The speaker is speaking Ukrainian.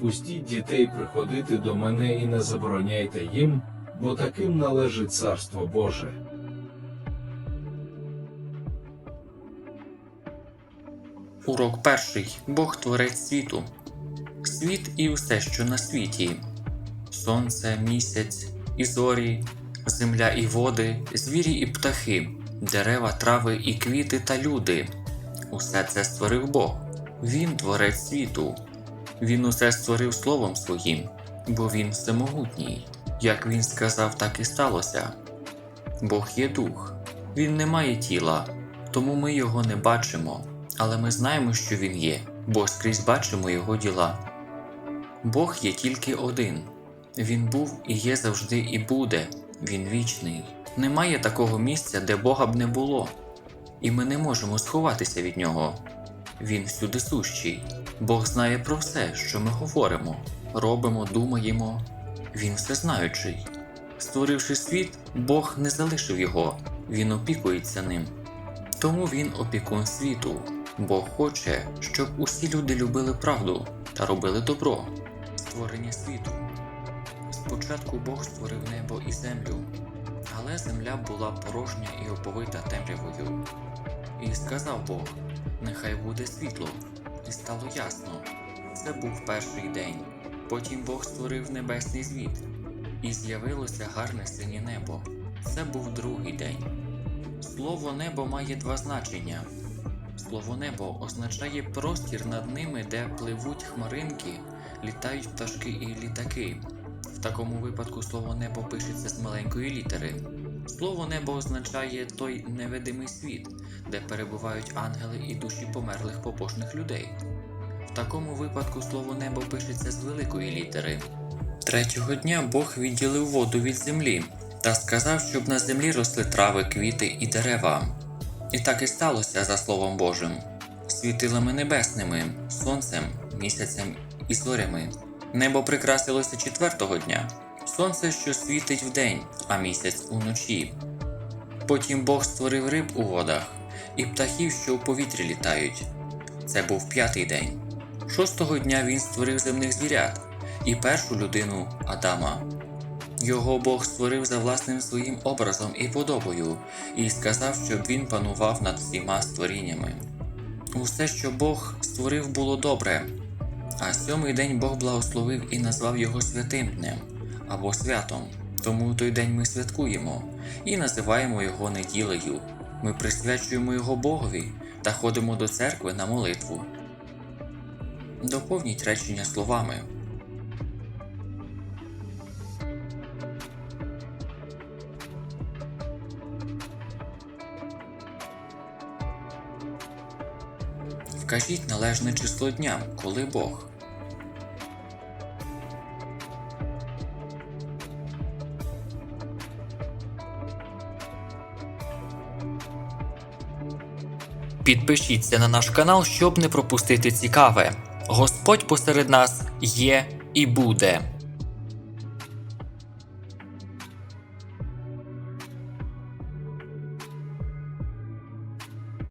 Пустіть дітей приходити до мене і не забороняйте їм, бо таким належить царство Боже. Урок перший. Бог творець світу. Світ і все, що на світі. Сонце, місяць, і зорі, земля і води, звірі і птахи, дерева, трави і квіти та люди. Усе це створив Бог. Він творець світу. Він усе створив словом своїм, бо він всемогутній. Як він сказав, так і сталося. Бог є дух, він не має тіла, тому ми його не бачимо, але ми знаємо, що він є, бо скрізь бачимо його діла. Бог є тільки один. Він був і є завжди і буде, він вічний. Немає такого місця, де Бога б не було, і ми не можемо сховатися від нього. Він всюди сущий. Бог знає про все, що ми говоримо, робимо, думаємо. Він всезнаючий. Створивши світ, Бог не залишив його, він опікується ним. Тому він опікун світу, Бог хоче, щоб усі люди любили правду та робили добро, створення світу. Спочатку Бог створив небо і землю, але земля була порожня і оповита темрявою. І сказав Бог: Нехай буде світло, і стало ясно. Це був перший день. Потім Бог створив небесний звіт, і з'явилося гарне синє небо. Це був другий день. Слово небо має два значення. Слово небо означає простір над ними, де пливуть хмаринки, літають пташки і літаки. В такому випадку слово небо пишеться з маленької літери. Слово небо означає той невидимий світ, де перебувають ангели і душі померлих побожних людей. В такому випадку слово небо пишеться з великої літери. Третього дня Бог відділив воду від землі та сказав, щоб на землі росли трави, квіти і дерева. І так і сталося за Словом Божим, світилами небесними, сонцем, місяцем і зорями. Небо прикрасилося четвертого дня, сонце, що світить вдень, а місяць уночі. Потім Бог створив риб у водах і птахів, що у повітрі літають. Це був п'ятий день. Шостого дня він створив земних звірят і першу людину Адама. Його Бог створив за власним своїм образом і подобою, і сказав, щоб він панував над всіма створіннями. Усе, що Бог створив, було добре, а сьомий день Бог благословив і назвав його святим днем або святом. Тому той день ми святкуємо і називаємо його неділею. Ми присвячуємо його Богові та ходимо до церкви на молитву. Доповніть речення словами. Вкажіть належне число дня, коли Бог. Підпишіться на наш канал, щоб не пропустити цікаве. Господь посеред нас є і буде.